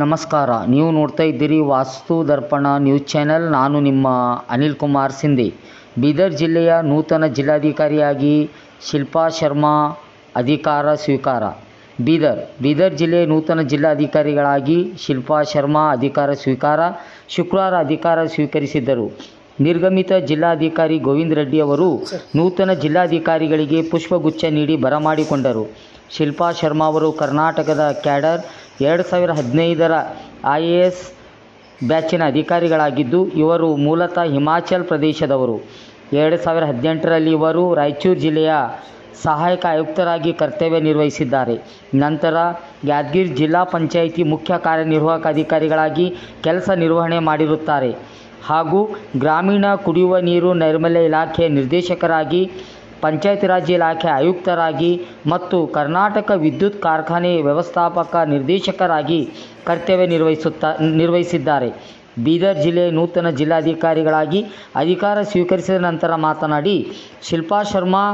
ನಮಸ್ಕಾರ. ನೀವು ನೋಡ್ತಾ ಇದ್ದೀರಿ ವಾಸ್ತು ದರ್ಪಣ ನ್ಯೂಸ್ ಚಾನೆಲ್. ನಾನು ನಿಮ್ಮ ಅನಿಲ್ ಕುಮಾರ್ ಸಿಂಧೆ. ಬೀದರ್ ಜಿಲ್ಲೆಯ ನೂತನ ಜಿಲ್ಲಾಧಿಕಾರಿಯಾಗಿ ಶಿಲ್ಪಾ ಶರ್ಮಾ ಅಧಿಕಾರ ಸ್ವೀಕಾರ. ಬೀದರ್. ಬೀದರ್ ಜಿಲ್ಲೆಯ ನೂತನ ಜಿಲ್ಲಾಧಿಕಾರಿಗಳಾಗಿ ಶಿಲ್ಪಾ ಶರ್ಮಾ ಅಧಿಕಾರ ಸ್ವೀಕಾರ, ಶುಕ್ರವಾರ ಅಧಿಕಾರ ಸ್ವೀಕರಿಸಿದ್ದರು. ನಿರ್ಗಮಿತ ಜಿಲ್ಲಾಧಿಕಾರಿ ಗೋವಿಂದ ರೆಡ್ಡಿ ಅವರು ನೂತನ ಜಿಲ್ಲಾಧಿಕಾರಿಗಳಿಗೆ ಪುಷ್ಪಗುಚ್ಛ ನೀಡಿ ಬರಮಾಡಿಕೊಂಡರು. ಶಿಲ್ಪಾ ಶರ್ಮಾ ಅವರು ಕರ್ನಾಟಕದ ಕ್ಯಾಡರ್ ಎರಡು ಸಾವಿರ ಹದಿನೈದರ ಐ ಎ ಎಸ್ ಬ್ಯಾಚಿನ ಅಧಿಕಾರಿಗಳಾಗಿದ್ದು, ಇವರು ಮೂಲತಃ ಹಿಮಾಚಲ್ ಪ್ರದೇಶದವರು. ಎರಡು ಸಾವಿರ ಹದಿನೆಂಟರಲ್ಲಿ ಇವರು ರಾಯಚೂರು ಜಿಲ್ಲೆಯ ಸಹಾಯಕ ಆಯುಕ್ತರಾಗಿ ಕರ್ತವ್ಯ ನಿರ್ವಹಿಸಿದ್ದಾರೆ. ನಂತರ ಯಾದಗಿರಿ ಜಿಲ್ಲಾ ಪಂಚಾಯಿತಿ ಮುಖ್ಯ ಕಾರ್ಯನಿರ್ವಾಹಕ ಅಧಿಕಾರಿಗಳಾಗಿ ಕೆಲಸ ನಿರ್ವಹಣೆ ಮಾಡಿರುತ್ತಾರೆ. ಹಾಗೂ ಗ್ರಾಮೀಣ ಕುಡಿಯುವ ನೀರು ನೈರ್ಮಲ್ಯ ಇಲಾಖೆಯ ನಿರ್ದೇಶಕರಾಗಿ ಪಂಚಾಯತ್ ರಾಜ್ ಇಲಾಖೆ ಆಯುಕ್ತರಾಗಿ ಮತ್ತು ಕರ್ನಾಟಕ ವಿದ್ಯುತ್ ಕಾರ್ಖಾನೆ ವ್ಯವಸ್ಥಾಪಕ ನಿರ್ದೇಶಕರಾಗಿ ಕರ್ತವ್ಯ ನಿರ್ವಹಿಸುತ್ತಾ, ನಿರ್ವಹಿಸಿದ್ದಾರೆ. ಬೀದರ್ ಜಿಲ್ಲೆಯ ನೂತನ ಜಿಲ್ಲಾಧಿಕಾರಿಗಳಾಗಿ ಅಧಿಕಾರ ಸ್ವೀಕರಿಸಿದ ನಂತರ ಮಾತನಾಡಿ, ಶಿಲ್ಪಾ ಶರ್ಮಾ,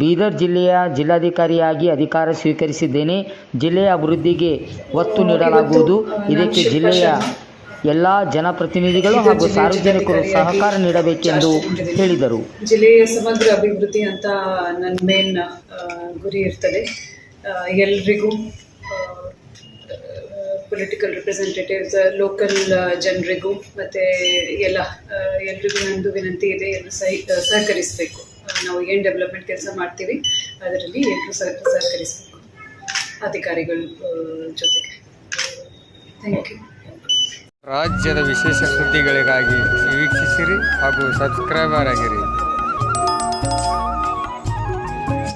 ಬೀದರ್ ಜಿಲ್ಲೆಯ ಜಿಲ್ಲಾಧಿಕಾರಿಯಾಗಿ ಅಧಿಕಾರ ಸ್ವೀಕರಿಸಿದ್ದೇನೆ. ಜಿಲ್ಲೆಯ ಅಭಿವೃದ್ಧಿಗೆ ಒತ್ತು ನೀಡಲಾಗುವುದು. ಇದಕ್ಕೆ ಜಿಲ್ಲೆಯ ಎಲ್ಲ ಜನಪ್ರತಿನಿಧಿಗಳು ಹಾಗೂ ಸಾರ್ವಜನಿಕರು ಸಹಕಾರ ನೀಡಬೇಕೆಂದು ಹೇಳಿದರು. ಜಿಲ್ಲೆಯ ಸಮಗ್ರ ಅಭಿವೃದ್ಧಿ ಅಂತ ನನ್ನ ಮೇನ್ ಗುರಿ ಇರ್ತದೆ. ಎಲ್ರಿಗೂ ಪೊಲಿಟಿಕಲ್ ರಿಪ್ರೆಸೆಂಟೇಟಿವ್ಸ್ ಲೋಕಲ್ ಜನರಿಗೂ ಮತ್ತು ಎಲ್ಲ ಎಲ್ರಿಗೂ ನಂದು ವಿನಂತಿ ಇದೆ ಎಲ್ಲ ಸಹಿ ಸಹಕರಿಸಬೇಕು. ನಾವು ಏನು ಡೆವಲಪ್ಮೆಂಟ್ ಕೆಲಸ ಮಾಡ್ತೀವಿ ಅದರಲ್ಲಿ ಎಲ್ಲರೂ ಸಹ ಸಹಕರಿಸಬೇಕು. ಅಧಿಕಾರಿಗಳ ಜೊತೆಗೆ. ಥ್ಯಾಂಕ್ ಯು ರಾಜ್ಯದ ವಿಶೇಷ ಸುದ್ದಿಗಳಿಗಾಗಿ ವೀಕ್ಷಿಸಿರಿ ಹಾಗೂ ಸಬ್ಸ್ಕ್ರೈಬರ್ ಆಗಿರಿ.